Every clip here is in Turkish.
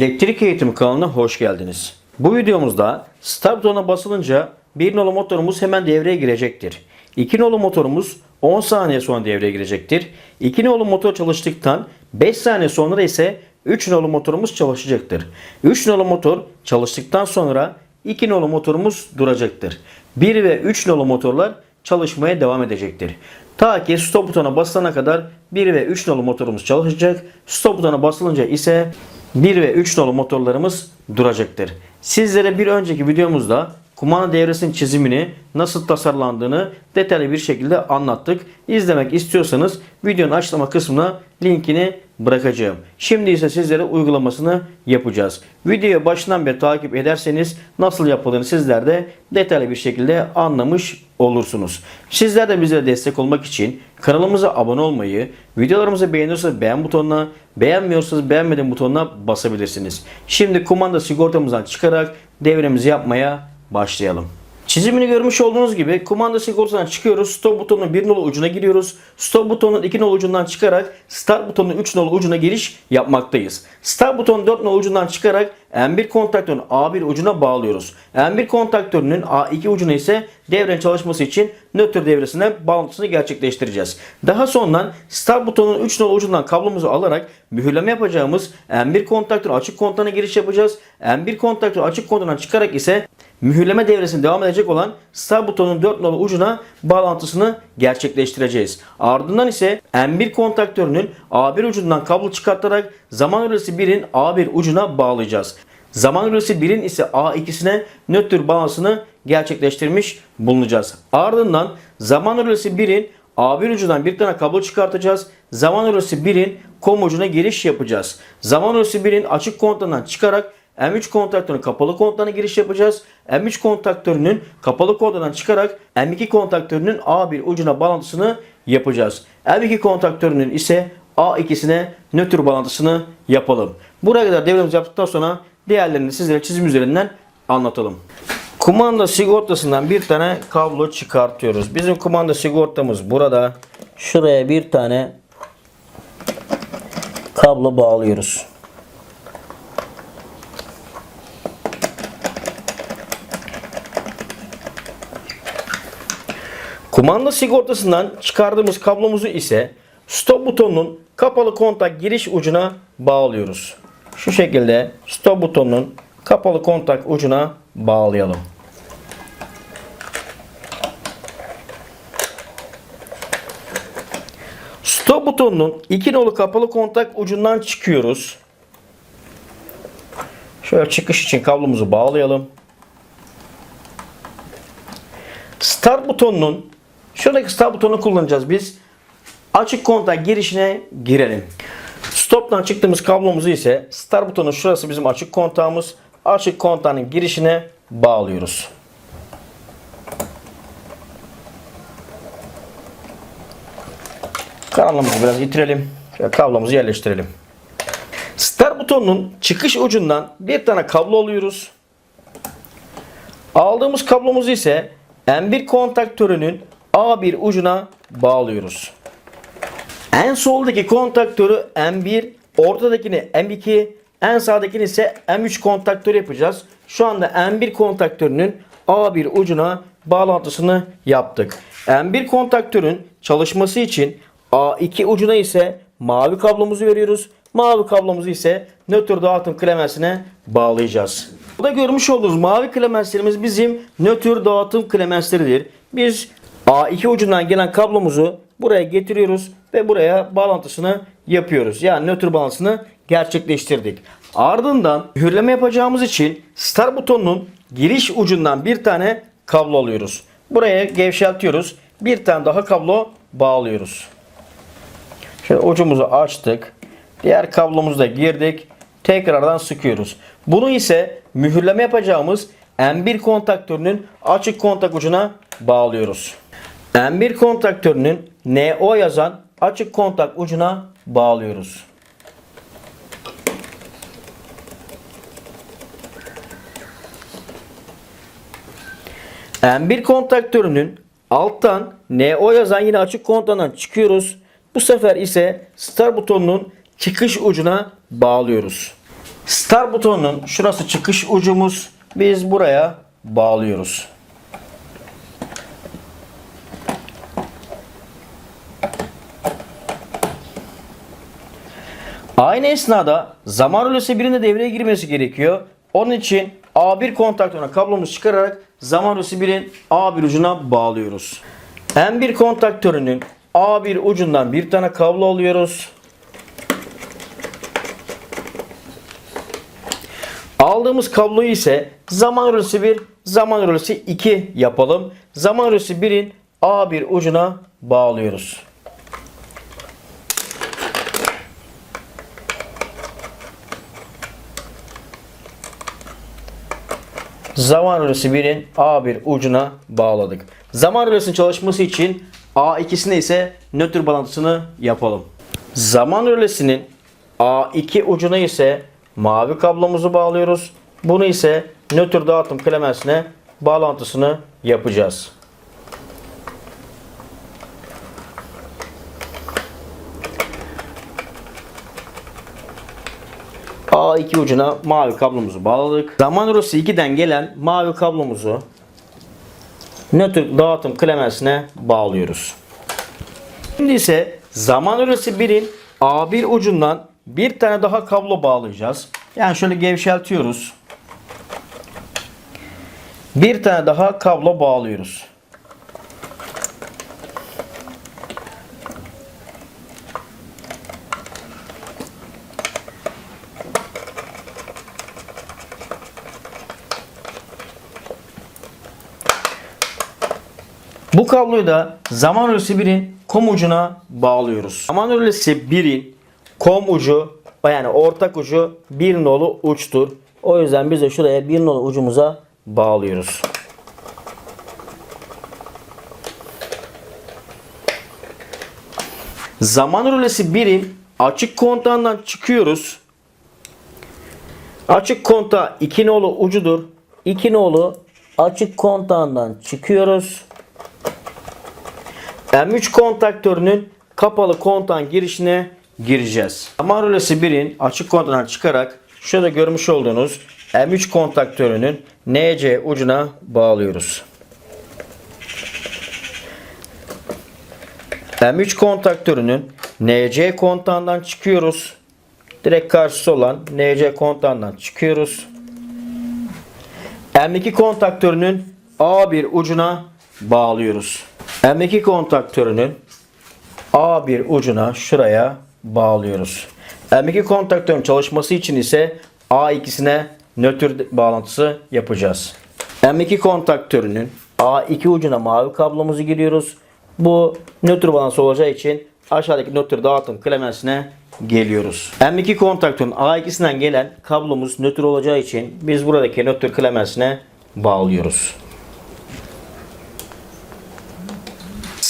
Elektrik eğitimi kanalına hoş geldiniz. Bu videomuzda start butonuna basılınca bir nolu motorumuz hemen devreye girecektir. 2 nolu motorumuz 10 saniye sonra devreye girecektir. 2 nolu motor çalıştıktan 5 saniye sonra ise 3 nolu motorumuz çalışacaktır. 3 nolu motor çalıştıktan sonra 2 nolu motorumuz duracaktır. 1 ve 3 nolu motorlar çalışmaya devam edecektir. Ta ki stop butona basılana kadar 1 ve 3 nolu motorumuz çalışacak. Stop butona basılınca ise 1 ve 3 nolu motorlarımız duracaktır. Sizlere bir önceki videomuzda kumanda devresinin çizimini nasıl tasarlandığını detaylı bir şekilde anlattık. İzlemek istiyorsanız videonun açıklama kısmına linkini bırakacağım. Şimdi ise sizlere uygulamasını yapacağız. Videoyu başından beri takip ederseniz nasıl yapıldığını sizler de detaylı bir şekilde anlamış olursunuz. Sizler de bize destek olmak için kanalımıza abone olmayı, videolarımızı beğeniyorsanız beğen butonuna, beğenmiyorsanız beğenmedim butonuna basabilirsiniz. Şimdi kumanda sigortamızdan çıkarak devremizi yapmaya başlayalım. Çizimini görmüş olduğunuz gibi kumanda sigortadan çıkıyoruz. Stop butonunun bir nolu ucuna giriyoruz. Stop butonunun iki nolu ucundan çıkarak start butonunun 3 nolu ucuna giriş yapmaktayız. Start butonun 4 nolu ucundan çıkarak M1 kontaktörün A1 ucuna bağlıyoruz. M1 kontaktörünün A2 ucuna ise devrenin çalışması için nötr devresine bağlantısını gerçekleştireceğiz. Daha sonra start butonunun 3 nolu ucundan kablomuzu alarak mühürleme yapacağımız M1 kontaktörün açık kontağına giriş yapacağız. M1 kontaktörü açık kontağından çıkarak ise mühürleme devresine devam edecek olan start butonun 4 nolu ucuna bağlantısını gerçekleştireceğiz. Ardından ise M1 kontaktörünün A1 ucundan kablo çıkartarak zaman rölesi 1'in A1 ucuna bağlayacağız. Zaman rölesi 1'in ise A2'sine nötr bağlantısını gerçekleştirmiş bulunacağız. Ardından zaman rölesi 1'in A1 ucundan bir tane kablo çıkartacağız. Zaman rölesi 1'in kom ucuna giriş yapacağız. Zaman rölesi 1'in açık kontağından çıkarak M3 kontaktörünün kapalı kontağına giriş yapacağız. M3 kontaktörünün kapalı kontağından çıkarak M2 kontaktörünün A1 ucuna bağlantısını yapacağız. M2 kontaktörünün ise A2'sine nötr bağlantısını yapalım. Buraya kadar devremizi yaptıktan sonra diğerlerini sizlere çizim üzerinden anlatalım. Kumanda sigortasından bir tane kablo çıkartıyoruz. Bizim kumanda sigortamız burada. Şuraya bir tane kablo bağlıyoruz. Kumanda sigortasından çıkardığımız kablomuzu ise stop butonunun kapalı kontak giriş ucuna bağlıyoruz. Şu şekilde stop butonunun kapalı kontak ucuna bağlayalım. Stop butonunun iki nolu kapalı kontak ucundan çıkıyoruz. Şöyle çıkış için kablomuzu bağlayalım. Start butonunun şuradaki start butonunu kullanacağız biz. Açık kontak girişine girelim. Stop'tan çıktığımız kablomuzu ise start butonu şurası bizim açık kontağımız. Açık kontağın girişine bağlıyoruz. Kanalımızı biraz itirelim. Şöyle kablomuzu yerleştirelim. Start butonunun çıkış ucundan bir tane kablo alıyoruz. Aldığımız kablomuzu ise M1 kontaktörünün A1 ucuna bağlıyoruz. En soldaki kontaktörü M1, ortadakini M2, en sağdakini ise M3 kontaktörü yapacağız. Şu anda M1 kontaktörünün A1 ucuna bağlantısını yaptık. M1 kontaktörün çalışması için A2 ucuna ise mavi kablomuzu veriyoruz. Mavi kablomuzu ise nötr dağıtım klemensine bağlayacağız. Burada görmüş olduğunuz mavi klemenslerimiz bizim nötr dağıtım klemensleridir. Biz A2 ucundan gelen kablomuzu buraya getiriyoruz ve buraya bağlantısını yapıyoruz. Yani nötr bağlantısını gerçekleştirdik. Ardından mühürleme yapacağımız için start butonunun giriş ucundan bir tane kablo alıyoruz. Buraya gevşeltiyoruz. Bir tane daha kablo bağlıyoruz. Şöyle ucumuzu açtık. Diğer kablomuzu da girdik. Tekrardan sıkıyoruz. Bunu ise mühürleme yapacağımız M1 kontaktörünün açık kontak ucuna bağlıyoruz. M1 kontaktörünün NO yazan açık kontak ucuna bağlıyoruz. M1 kontaktörünün alttan NO yazan yine açık kontağından çıkıyoruz. Bu sefer ise start butonunun çıkış ucuna bağlıyoruz. Start butonunun şurası çıkış ucumuz. Biz buraya bağlıyoruz. Aynı esnada zaman rölesi birinde devreye girmesi gerekiyor. Onun için A1 kontaktörüne kablomuzu çıkararak zaman rölesi birin A1 ucuna bağlıyoruz. M1 kontaktörünün A1 ucundan bir tane kablo alıyoruz. Aldığımız kabloyu ise zaman rölesi 1, zaman rölesi 2 yapalım. Zaman rölesi 1'in A1 ucuna bağlıyoruz. Zaman rölesi 1'in A1 ucuna bağladık. Zaman rölesinin çalışması için A2'sine ise nötr bağlantısını yapalım. Zaman rölesinin A2 ucuna ise mavi kablomuzu bağlıyoruz. Bunu ise nötr dağıtım klemensine bağlantısını yapacağız. A2 ucuna mavi kablomuzu bağladık. Zaman rölesi 2'den gelen mavi kablomuzu nötr dağıtım klemensine bağlıyoruz. Şimdi ise zaman rölesi 1'in A1 ucundan bir tane daha kablo bağlayacağız. Yani şöyle gevşeltiyoruz. Bir tane daha kablo bağlıyoruz. Bu kabloyu da zaman rölesi 1'in kom ucuna bağlıyoruz. Zaman rölesi 1'in kom ucu yani ortak ucu bir nolu uçtur. O yüzden biz de şuraya bir nolu ucumuza bağlıyoruz. Zaman rölesi 1'in açık kontağından çıkıyoruz. Açık kontağı 2 nolu ucudur. 2 nolu açık kontağından çıkıyoruz. M3 kontaktörünün kapalı kontağın girişine gireceğiz. Zaman rölesi 1'in açık kontağından çıkarak şurada görmüş olduğunuz M3 kontaktörünün NC ucuna bağlıyoruz. M3 kontaktörünün NC kontağından çıkıyoruz. Direkt karşısı olan NC kontağından çıkıyoruz. M2 kontaktörünün A1 ucuna bağlıyoruz. M2 kontaktörünün A1 ucuna şuraya bağlıyoruz. M2 kontaktörün çalışması için ise A2'sine nötr bağlantısı yapacağız. M2 kontaktörünün A2 ucuna mavi kablomuzu giriyoruz. Bu nötr bağlantısı olacağı için aşağıdaki nötr dağıtım klemensine geliyoruz. M2 kontaktörün A2'sinden gelen kablomuz nötr olacağı için biz buradaki nötr klemensine bağlıyoruz.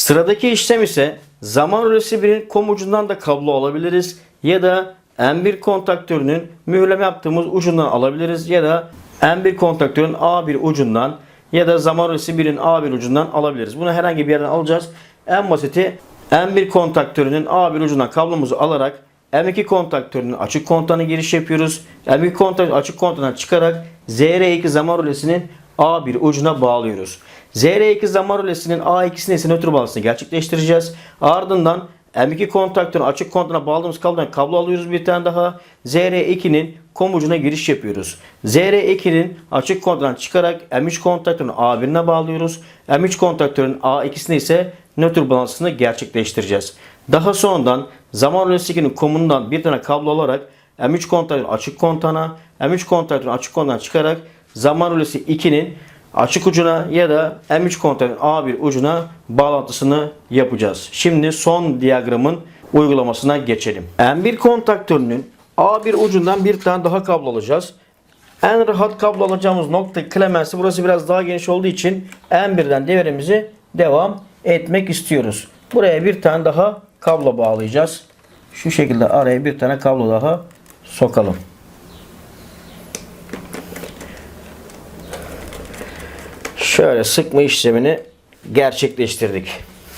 Sıradaki işlem ise zaman rölesi 1'in kom ucundan da kablo alabiliriz ya da M1 kontaktörünün mühürleme yaptığımız ucundan alabiliriz ya da M1 kontaktörün A1 ucundan ya da zaman rölesi 1'in A1 ucundan alabiliriz. Bunu herhangi bir yerden alacağız. En basiti M1 kontaktörünün A1 ucundan kablomuzu alarak M2 kontaktörünün açık kontağına giriş yapıyoruz. M2 kontaktörün açık kontağından çıkarak ZR2 zaman rölesinin A1 ucuna bağlıyoruz. ZR2 zaman rölesinin A2'sine ise nötr bağlantısını gerçekleştireceğiz. Ardından M2 kontaktörün açık kontağına bağladığımız kablodan kablo alıyoruz bir tane daha. ZR2'nin kom ucuna giriş yapıyoruz. ZR2'nin açık kontağından çıkarak M3 kontaktörün A1'ine bağlıyoruz. M3 kontaktörün A2'sine ise nötr bağlantısını gerçekleştireceğiz. Daha sonradan zaman rölesi 2'nin komundan bir tane kablo alarak M3 kontaktörün açık kontağına, M3 kontaktörün açık kontağına çıkarak zaman rölesi 2'nin açık ucuna ya da M3 kontaktörün A1 ucuna bağlantısını yapacağız. Şimdi son diyagramın uygulamasına geçelim. M1 kontaktörünün A1 ucundan bir tane daha kablo alacağız. En rahat kablo alacağımız nokta klemensi burası biraz daha geniş olduğu için M1'den devremizi devam etmek istiyoruz. Buraya bir tane daha kablo bağlayacağız. Şu şekilde araya bir tane kablo daha sokalım. Şöyle sıkma işlemini gerçekleştirdik.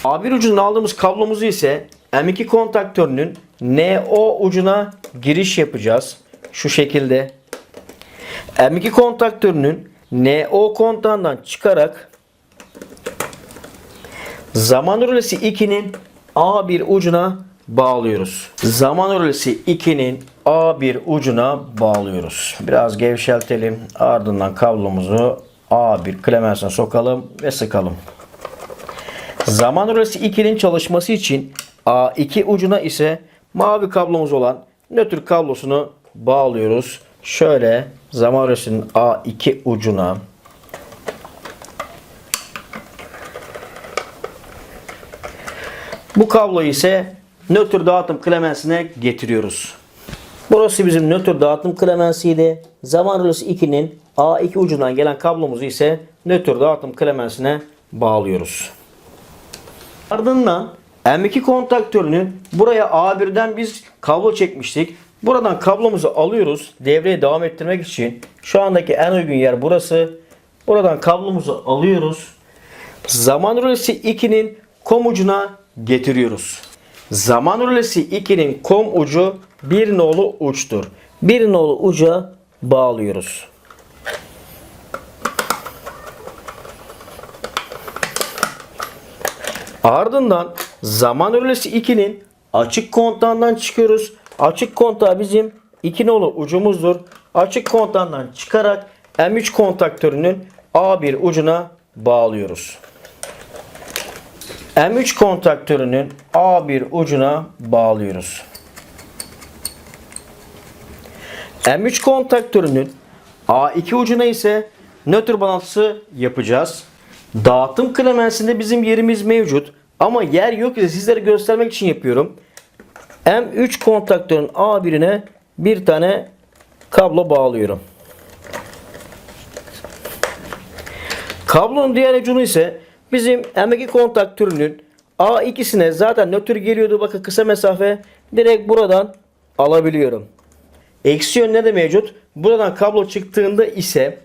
A1 ucundan aldığımız kablomuzu ise M2 kontaktörünün NO ucuna giriş yapacağız. şu şekilde. M2 kontaktörünün NO kontağından çıkarak zaman rölesi 2'nin A1 ucuna bağlıyoruz. Zaman rölesi 2'nin A1 ucuna bağlıyoruz. Biraz gevşeltelim. Ardından kablomuzu A1 klemensine sokalım ve sıkalım. Zaman rölesi 2'nin çalışması için A2 ucuna ise mavi kablomuz olan nötr kablosunu bağlıyoruz. Şöyle zaman rölesinin A2 ucuna Bu kabloyu ise nötr dağıtım klemensine getiriyoruz. Burası bizim nötr dağıtım klemensiydi. Zaman rölesi 2'nin A2 ucundan gelen kablomuzu ise nötr dağıtım klemensine bağlıyoruz. Ardından M2 kontaktörünün buraya A1'den biz kablo çekmiştik. Buradan kablomuzu alıyoruz. Devreye devam ettirmek için. Şu andaki en uygun yer burası. Buradan kablomuzu alıyoruz. Zaman rölesi 2'nin kom ucuna getiriyoruz. Zaman rölesi 2'nin kom ucu bir nolu uçtur. Bir nolu uca bağlıyoruz. Ardından zaman rölesi 2'nin açık kontağından çıkıyoruz. Açık kontağı bizim 2 nolu ucumuzdur. Açık kontağından çıkarak M3 kontaktörünün A1 ucuna bağlıyoruz. M3 kontaktörünün A1 ucuna bağlıyoruz. M3 kontaktörünün A2 ucuna ise nötr bağlantısı yapacağız. Dağıtım klemensinde bizim yerimiz mevcut. Ama yer yok ise sizlere göstermek için yapıyorum. M3 kontaktörün A1'ine bir tane kablo bağlıyorum. Kablonun diğer ucunu ise bizim M2 kontaktörünün A2'sine zaten nötr geliyordu. Bakın kısa mesafe direkt buradan alabiliyorum. Eksi yönleri de mevcut. Buradan kablo çıktığında ise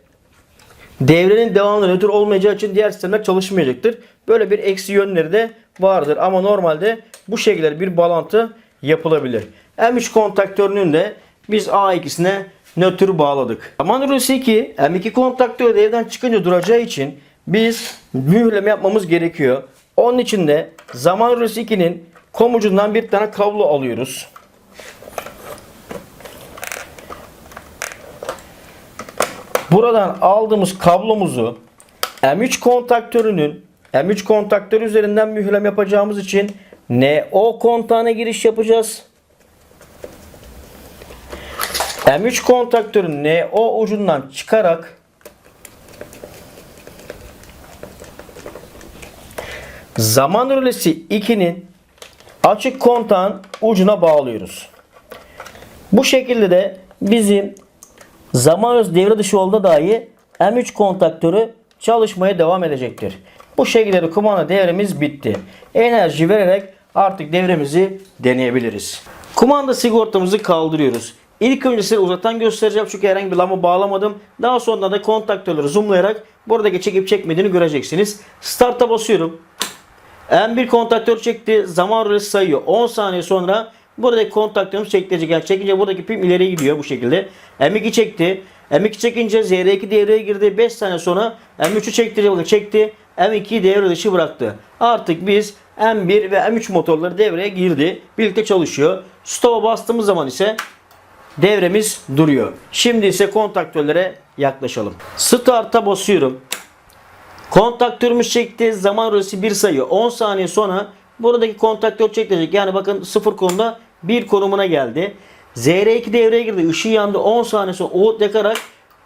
devrenin devamlı nötr olmayacağı için diğer sistemler çalışmayacaktır. Böyle bir eksi yönleri de vardır. Ama normalde bu şekilde bir bağlantı yapılabilir. M3 kontaktörünün de biz A2'sine nötr bağladık. Rölesi 2 M2 kontaktörü devden çıkınca duracağı için biz mühürleme yapmamız gerekiyor. Onun için de zaman 2'nin kom ucundan bir tane kablo alıyoruz. Buradan aldığımız kablomuzu M3 kontaktörünün M3 kontaktör üzerinden mühürleme yapacağımız için NO kontağına giriş yapacağız. M3 kontaktörün NO ucundan çıkarak zaman rölesi 2'nin açık kontağın ucuna bağlıyoruz. Bu şekilde de bizim zaman rölesi devre dışı olduğunda dahi M3 kontaktörü çalışmaya devam edecektir. Bu şekilde de kumanda devremiz bitti. Enerji vererek artık devremizi deneyebiliriz. Kumanda sigortamızı kaldırıyoruz. İlk önce size uzaktan göstereceğim çünkü herhangi bir lamba bağlamadım. Daha sonra da kontaktörleri zoomlayarak buradaki çekip çekmediğini göreceksiniz. Start'a basıyorum. M1 kontaktör çekti. Zaman rölesi sayıyor. 10 saniye sonra buradaki kontaktörümüz çekilecek. Yani çekince buradaki pim ileri gidiyor bu şekilde. M2 çekti. M2 çekince ZR2 devreye girdi. 5 saniye sonra M3'ü çekti. Bakın çekti. M2'yi devre dışı bıraktı. Artık biz M1 ve M3 motorları devreye girdi. Birlikte çalışıyor. Stop'a bastığımız zaman ise devremiz duruyor. Şimdi ise kontaktörlere yaklaşalım. Start'a basıyorum. Kontaktörümüz çekti. Zaman rölesi 1 sayı. 10 saniye sonra buradaki kontaktör çekecek. Yani bakın 0 konumda 1 konumuna geldi. ZR2 devreye girdi. Işığı yandı. 10 saniye sonra Umut yakarak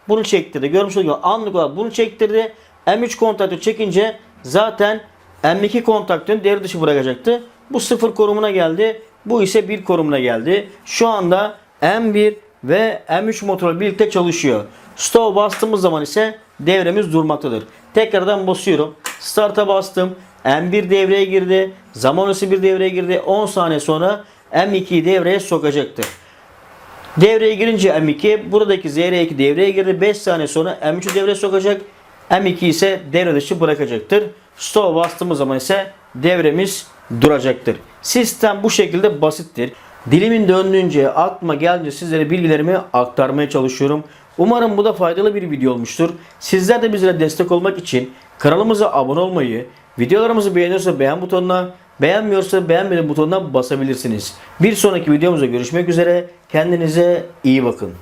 bunu çektirdi. Görmüş olduğunuz gibi anlık olarak bunu çektirdi. M3 kontaktör çekince zaten M2 kontaktörün devre dışı bırakacaktı. Bu 0 konumuna geldi. Bu ise 1 konumuna geldi. Şu anda M1 ve M3 motoru birlikte çalışıyor. Stop bastığımız zaman ise devremiz durmaktadır. Tekrardan basıyorum. Start'a bastım. M1 devreye girdi. Zaman bir devreye girdi. 10 saniye sonra M2'yi devreye sokacaktır. Devreye girince M2 buradaki ZR2 devreye girdi. 5 saniye sonra M3'ü devreye sokacak. M2 ise devre dışı bırakacaktır. Stop'a bastığımız zaman ise devremiz duracaktır. Sistem bu şekilde basittir. Dilimin döndüğünce, aklıma gelince sizlere bilgilerimi aktarmaya çalışıyorum. Umarım bu da faydalı bir video olmuştur. Sizler de bizlere destek olmak için kanalımıza abone olmayı, videolarımızı beğeniyorsa beğen butonuna Beğenmiyorsa beğenmeli butonuna basabilirsiniz. Bir sonraki videomuzda görüşmek üzere. Kendinize iyi bakın.